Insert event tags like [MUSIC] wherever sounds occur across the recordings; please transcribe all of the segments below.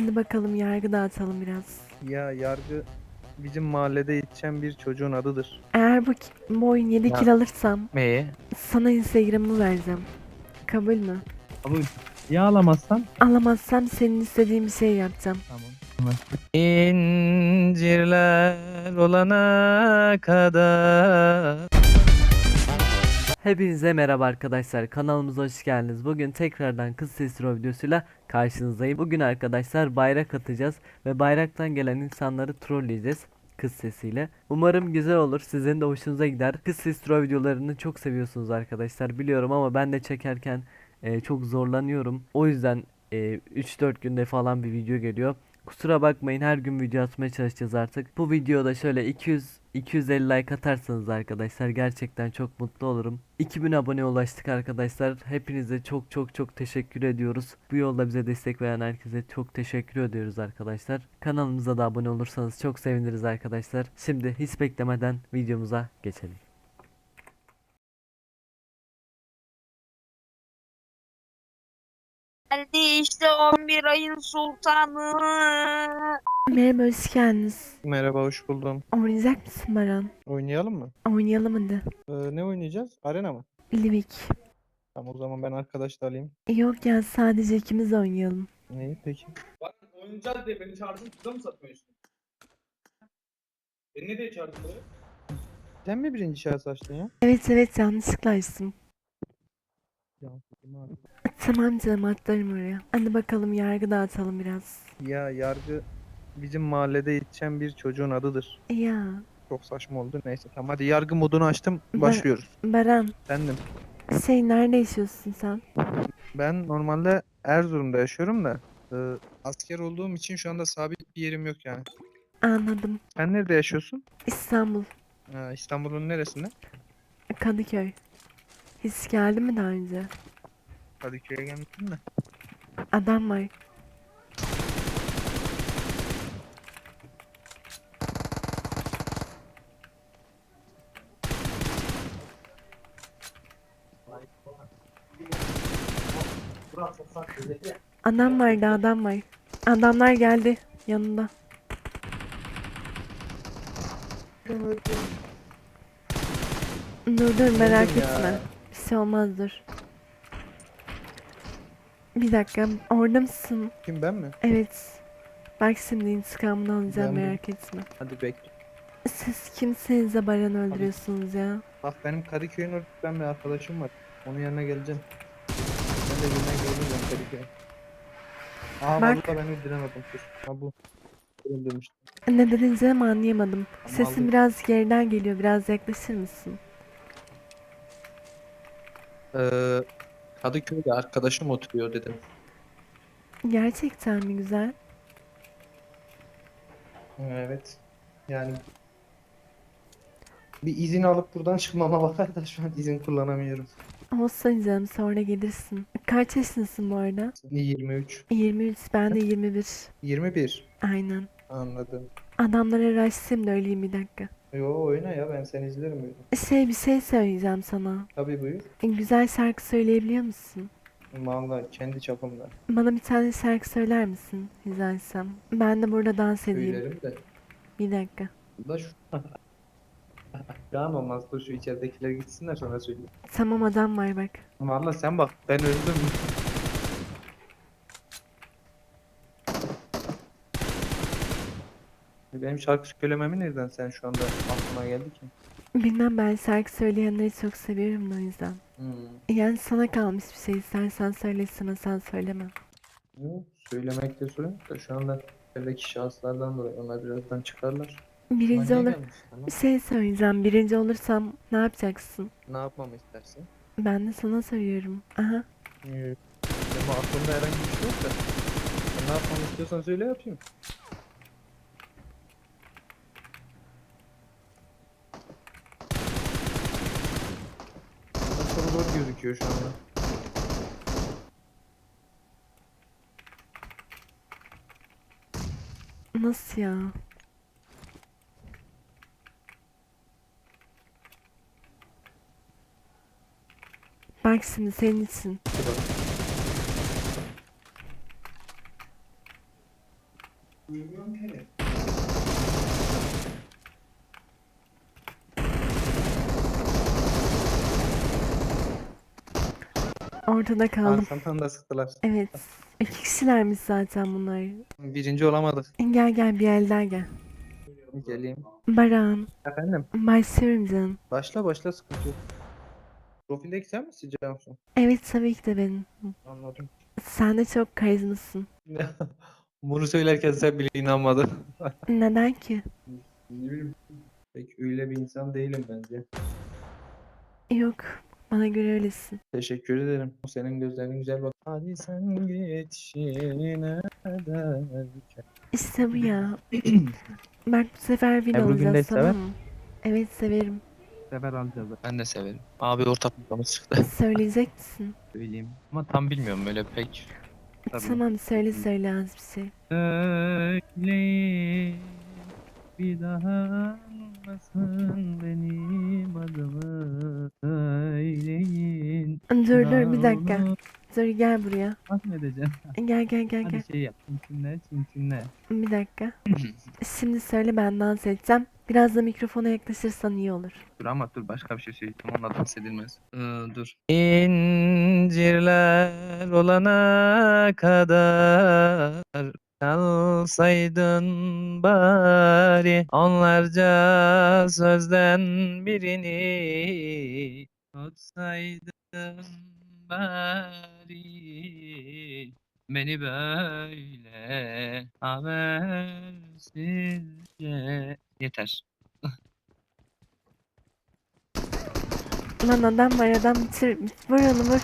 Hadi bakalım yargı dağıtalım biraz. Ya yargı bizim mahallede yetişen bir çocuğun adıdır. Eğer bu, ki- bu oyun 7 Ya. kill alırsam Neyi? sana Instagram'ımı vereceğim. Kabul mü? Abi ya alamazsan? Alamazsam senin istediğin bir şey yapacağım. Tamam. İncirler olana kadar. Hepinize merhaba arkadaşlar kanalımıza hoş geldiniz. Bugün tekrardan kız sesi Ro videosuyla karşınızdayım. Bugün arkadaşlar bayrak atacağız ve bayraktan gelen insanları trolleyeceğiz kız sesiyle. Umarım güzel olur. Sizin de hoşunuza gider. Kız sesi Ro videolarını çok seviyorsunuz arkadaşlar biliyorum ama ben de çekerken e, çok zorlanıyorum. O yüzden e, 3-4 günde falan bir video geliyor. Kusura bakmayın her gün video atmaya çalışacağız artık. Bu videoda şöyle 200 250 like atarsanız arkadaşlar gerçekten çok mutlu olurum. 2000 abone ulaştık arkadaşlar. Hepinize çok çok çok teşekkür ediyoruz. Bu yolda bize destek veren herkese çok teşekkür ediyoruz arkadaşlar. Kanalımıza da abone olursanız çok seviniriz arkadaşlar. Şimdi hiç beklemeden videomuza geçelim. Geldi işte 11 ayın sultanı. Merhaba hoş geldiniz. Merhaba hoş buldum. Oynayacak mısın Baran? Oynayalım mı? Oynayalım hadi. Ee, ne oynayacağız? Arena mı? Livik. Tamam o zaman ben arkadaş da alayım. Yok ya sadece ikimiz oynayalım. Neyi peki? Bak oynayacağız diye beni çağırdın kıza mı satmıyorsun? Beni ne diye çağırdın buraya? Sen mi birinci şahıs açtın ya? Evet evet yanlışlıkla açtım. Ya, abi. Tamam canım atlarım oraya. Hadi bakalım yargı dağıtalım biraz. ya yargı bizim mahallede yetişen bir çocuğun adıdır. Ya Çok saçma oldu. Neyse tamam hadi yargı modunu açtım. Başlıyoruz. Baran Bendim. şey nerede yaşıyorsun sen? Ben normalde Erzurum'da yaşıyorum da e, asker olduğum için şu anda sabit bir yerim yok yani. Anladım. Sen nerede yaşıyorsun? İstanbul. Ha, İstanbul'un neresinde? Kadıköy. Hiç geldi mi daha önce? Kadıköy'e gelmişsin mi? Adam var. Adam vardı adam var. Adamlar geldi yanında. Dur dur merak etme. Bir şey olmaz dur. Bir dakika orada mısın? Kim ben mi? Evet. Bak şimdi intikamını alacağım Ben merak etme. Hadi bekle. Siz kimseniz de Baran öldürüyorsunuz ya. Bak benim Kadıköy'ün ortasından bir arkadaşım var. Onun yanına geleceğim. Ben de birine geleceğim Kadıköy'e. Aa Bak. vallahi ben öldüremedim. Dur. Ha bu. Öldürmüştüm. Ne dediğinizi ama anlayamadım. Ama Sesin aldım. biraz geriden geliyor. Biraz yaklaşır mısın? Ee, Kadıköy'de arkadaşım oturuyor dedim. Gerçekten mi güzel? Evet. Yani bir izin alıp buradan çıkmama bakar da şu an izin kullanamıyorum. Olsun canım sonra gelirsin. Kaç yaşındasın bu arada? 23. 23 ben de 21. 21. Aynen. Anladım. Adamlara rushlayayım da öleyim bir dakika. Yo oyna ya ben seni izlerim öyle. Şey bir şey söyleyeceğim sana. Tabii buyur. Güzel şarkı söyleyebiliyor musun? Vallahi kendi çapımda. Bana bir tane şarkı söyler misin rica etsem? Ben de burada dans edeyim. Söylerim de. Bir dakika. Da şu. [LAUGHS] Can olmaz dur şu içeridekiler gitsinler sonra söyleyeyim. Tamam adam var bak. Valla sen bak ben öldüm. Benim şarkı söylememi nereden sen şu anda aklıma geldi ki? Bilmem ben şarkı söyleyenleri çok seviyorum da o yüzden. Hmm. Yani sana kalmış bir şey. İstersen söylesene sen söyleme. Yok, söylemek de sorun da şu anda evdeki şahıslardan dolayı onlar birazdan çıkarlar. Birinci olur. Bir şey söyleyeceğim. Birinci olursam ne yapacaksın? Ne yapmamı istersin? Ben de sana söylüyorum. Aha. Yok. Ama aklımda herhangi bir şey yok da. Sen ne yapmamı istiyorsan söyle yapayım. Zor gözüküyor şu anda. Nasıl ya? Bak şimdi senin için bak. Ortada kaldım. Arkamdan da sıktılar. Evet. İki kişilermiş zaten bunlar. Birinci olamadık. Gel gel bir el daha gel. Geleyim. Baran. Efendim. Başlıyorum canım. Başla başla sıkıntı yok. Profildeki sen misin Cansu? Evet tabii ki de benim. Anladım. Sen de çok karizmasın. [LAUGHS] Bunu söylerken sen bile inanmadın. [LAUGHS] Neden ki? Ne bileyim. Pek öyle bir insan değilim bence. Yok. Bana göre öylesin. Teşekkür ederim. Senin gözlerin güzel bak. Hadi sen git yine. İşte bu ya. [CLEARS THROAT] Bak bu sefer win Ebru alacağız Gündeş tamam sever. mı? Evet severim. sefer alacağız. Ben de severim. Abi ortak noktamız çıktı. [LAUGHS] Söyleyecek misin? Söyleyeyim. Ama tam bilmiyorum öyle pek. Tabii. Tamam söyle söyle az bir şey. Söyleyin bir daha anmasın benim adımı söyleyin. Dur dur bir dakika. Dur gel buraya. Nasıl edeceğim? Gel gel gel gel. Hadi şey yap. Çinçinle çinçinle. Bir dakika. [CLEARS THROAT] Şimdi söyle ben dans edeceğim. Biraz da mikrofona yaklaşırsan iyi olur. Dur ama dur başka bir şey söyleyeceğim. Onunla dans edilmez. Ee, dur. İncirler olana kadar kalsaydın bari onlarca sözden birini tutsaydın bari beni böyle habersizce yeter. Lan adam var adam bitir. Vur.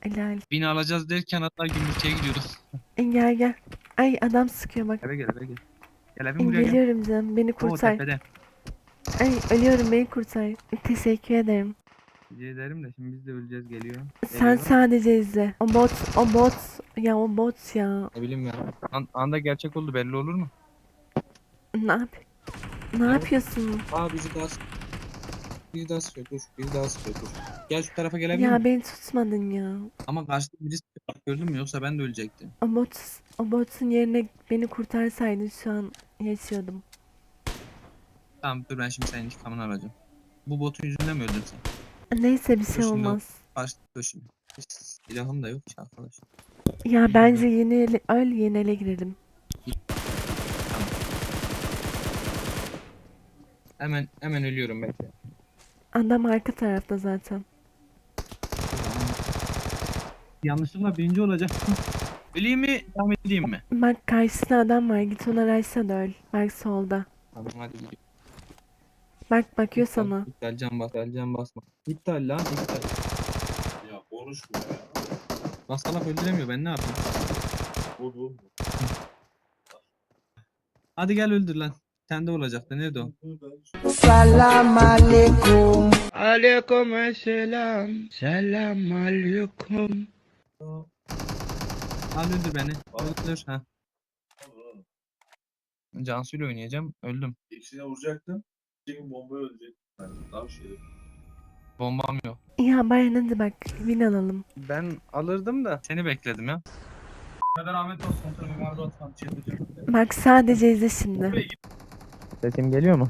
Helal. Bini alacağız derken hatta gümrükçeye gidiyorduk. E, Gel gel. Ay adam sıkıyor bak. Eve gel eve gel. Gel E, evin buraya gel. Geliyorum canım beni O kurtar. tepede. Ay ölüyorum beni kurtar. Teşekkür ederim. Rica ederim de şimdi biz de öleceğiz geliyor. Sen Geliyor. sadece izle. O bot, o bot. Ya o bot ya. Ne bileyim ya. An anda gerçek oldu belli olur mu? Ne yap? Ne yapıyorsun? Aa bizi daha Bizi daha sıkıyor dur. Bizi daha sıkıyor dur. Gel şu tarafa gelebilir Ya misin? beni tutmadın ya. Ama karşıda birisi var, gördün mü yoksa ben de ölecektim. O bot, o botun yerine beni kurtarsaydın şu an yaşıyordum. Tamam dur ben şimdi senin intikamını alacağım. Bu botun yüzünden mi öldün sen? Neyse bir şey olmaz. Karşıda dur şimdi. Silahım da yok ki arkadaş. Ya bence yeni ele, öl yeni ele girelim. Hemen hemen ölüyorum bekle. Adam arka tarafta zaten. Yanlışlıkla birinci olacak. [LAUGHS] Öleyim mi? Devam edeyim mi? Bak karşısında adam var git ona raysa da öl. Bak solda. Tamam hadi. Bak bakıyor sana. İptal can bas. İptal can basma. İptal lan iptal. Ya konuşma ya. Lan salak öldüremiyor ben ne yapayım? Bu bu. Hadi gel öldür lan. Sende olacaktı. Nerede o? Salam alaikum. Aleyküm selam. Selam aleyküm. Al öldür beni. Öldür. Ha. Cansu ile oynayacağım. Öldüm. İkisine vuracaktım. Çünkü bombayı ölecek. Yani daha bir şey yok. Bombam yok. Ya bari hadi bak win alalım. Ben alırdım da. Seni bekledim ya. Neden Ahmet olsun şey yapacağım. Bak sadece izle şimdi. Sesim geliyor mu?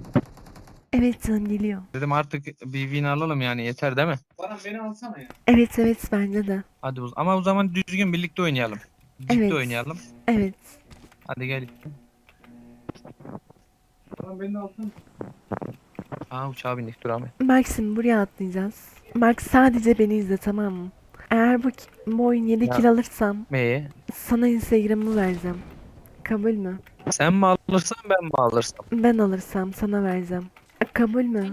Evet canım geliyor. Dedim artık bir win alalım yani yeter değil mi? Bana beni alsana ya. Evet evet bence de. Hadi o- ama o zaman düzgün birlikte oynayalım. Ciddi Evet. oynayalım. Evet. Hadi gel. Bana beni alsana. Aa uçağa bindik dur Ahmet. Bak şimdi buraya atlayacağız. Bak sadece beni izle tamam mı? Eğer bu, bu oyun 7 Ya. kill alırsam Neyi? sana Instagram'ı vereceğim. Kabul mü? Sen mi alırsan ben mi alırsam? Ben alırsam sana vereceğim. Kabul mü?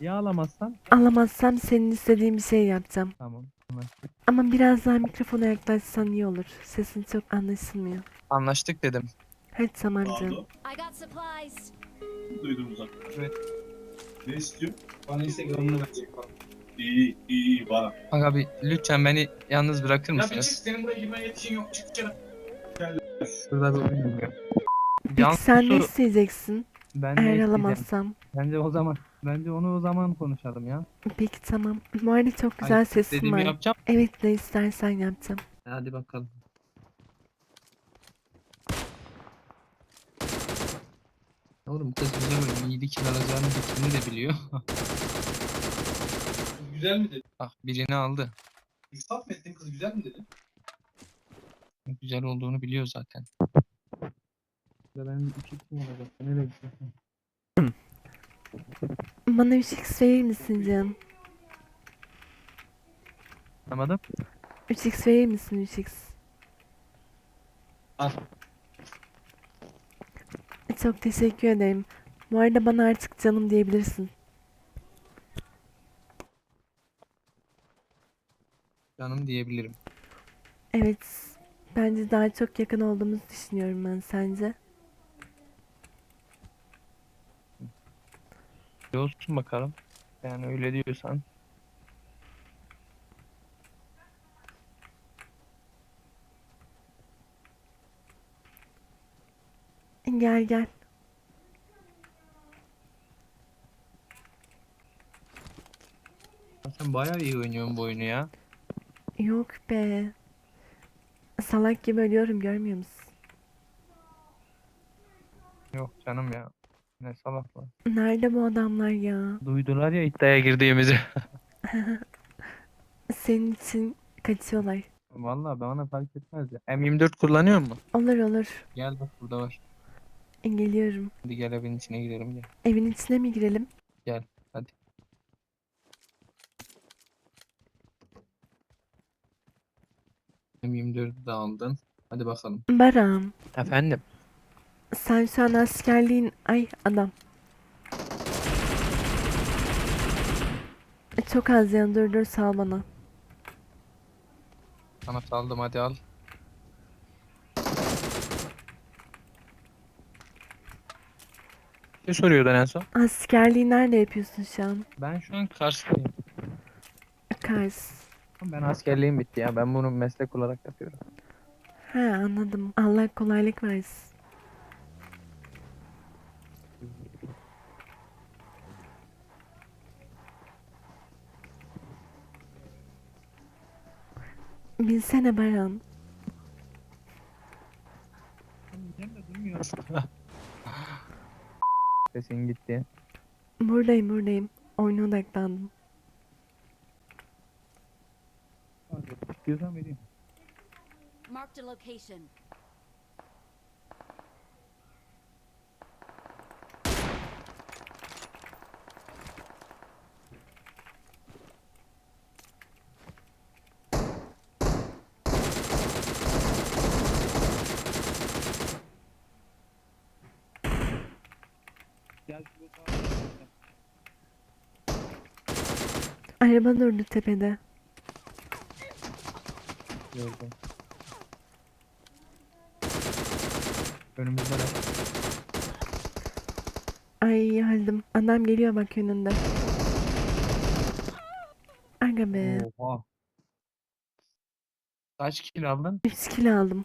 Ya alamazsan? Alamazsam senin istediğin bir şey yapacağım. Tamam. Ama biraz daha mikrofona yaklaşsan iyi olur. Sesin çok anlaşılmıyor. Anlaştık dedim. Hadi tamam canım. Aldı. I got supplies. Duydum zaten. Evet. Ne istiyor? Bana Instagram'ını verecek bak. İyi iyi iyi bana. Bak abi lütfen beni yalnız bırakır Ya bir çık mısınız? senin buraya girmeye yetişin yok. Çık dışarı. Şurada bir oyun oynuyor. Sen ne isteyeceksin? Ben Eğer alamazsam. Bence o zaman bence onu o zaman konuşalım ya. Peki tamam. Bu çok güzel Hayır, sesin var. Yapacağım. Evet ne istersen yapacağım. Hadi bakalım. Oğlum kız güzel oyun. İyiydi kim alacağını bittiğini de biliyor. Güzel mi dedi? Bak birini aldı. İnsaf mı ettin kız güzel mi dedi? Güzel olduğunu biliyor zaten. Ya benim iki kim olacak? Nereye gidiyorsun? Bana 3x verir misin canım? Anlamadım. 3x verir misin 3x? Al. Çok teşekkür ederim. Bu arada bana artık canım diyebilirsin. Canım diyebilirim. Evet. Bence daha çok yakın olduğumuzu düşünüyorum ben sence. Olsun bakalım. Yani öyle diyorsan. Gel gel. Sen bayağı iyi oynuyorsun bu oyunu ya. Yok be. Salak gibi ölüyorum görmüyor musun? Yok canım ya. Ne salaklar. Nerede bu adamlar ya? Duydular ya iddiaya girdiğimizi. [LAUGHS] Senin için kaçıyorlar. Vallahi bana fark etmez ya. M24 kullanıyor mu? Olur olur. Gel bak burada var. Geliyorum. Hadi gel evin içine girelim gel. Evin içine mi girelim? Hadi. M24'ü de aldın. Hadi bakalım. Baran. Efendim. Sen şu an askerliğin... Ay adam. Çok az ya dur dur sal bana. Sana saldım hadi al. Ne soruyordun en son? Askerliği nerede yapıyorsun şu an? Ben şu an Kars'tayım. Kars. Ben askerliğim bitti ya. Ben bunu meslek olarak yapıyorum. Ha anladım. Allah kolaylık versin. Bilsene Baran. Sesin gitti. Buradayım buradayım. Oyuna odaklandım. İstiyorsan vereyim. Marked a location. Araba durdu tepede. Gördüm. Önümüzde de. Ay öldüm. Adam geliyor bak önünde. Aga be. Oha. Kaç kill aldın? 3 kilo aldım.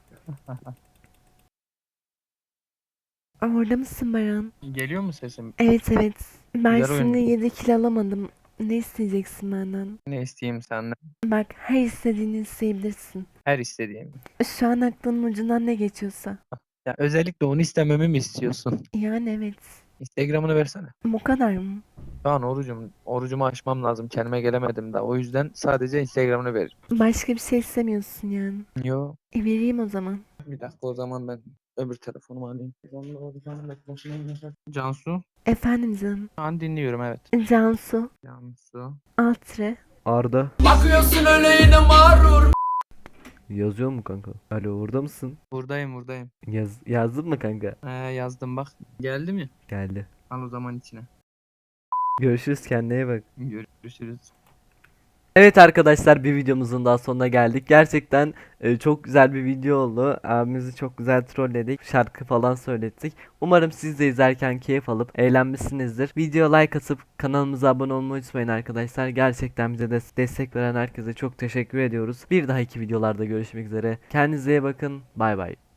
Orada mısın Baran? Geliyor mu sesim? Evet evet. Şimdi oyun. 7 kilo alamadım. Ne isteyeceksin benden? Ne isteyeyim senden? Bak her istediğini isteyebilirsin. Her istediğim. Şu an aklının ucundan ne geçiyorsa. Ya özellikle onu istememi mi istiyorsun? Yani evet. Instagram'ını versene. Bu kadar mı? Şu an orucum. Orucumu açmam lazım. Kendime gelemedim daha. O yüzden sadece Instagram'ını veririm. Başka bir şey istemiyorsun yani. Yo. E vereyim o zaman. Bir dakika o zaman ben öbür telefonumu alayım. Cansu. Efendim canım. Şu an dinliyorum evet. Cansu. Cansu. Altre. Arda. Bakıyorsun öyle yine mağrur Yazıyor mu kanka? Alo orada mısın? Buradayım buradayım. Yaz, yazdın mı kanka? Ee, yazdım bak. Geldi mi? Geldi. Al o zaman içine. Görüşürüz kendine iyi bak. Görüşürüz. Evet arkadaşlar bir videomuzun daha sonuna geldik. Gerçekten e, çok güzel bir video oldu. Abimizi çok güzel trolledik. Şarkı falan söylettik. Umarım siz de izlerken keyif alıp eğlenmişsinizdir. Videoya like atıp kanalımıza abone olmayı unutmayın arkadaşlar. Gerçekten bize de destek veren herkese çok teşekkür ediyoruz. Bir dahaki videolarda görüşmek üzere. Kendinize iyi bakın. Bay bay.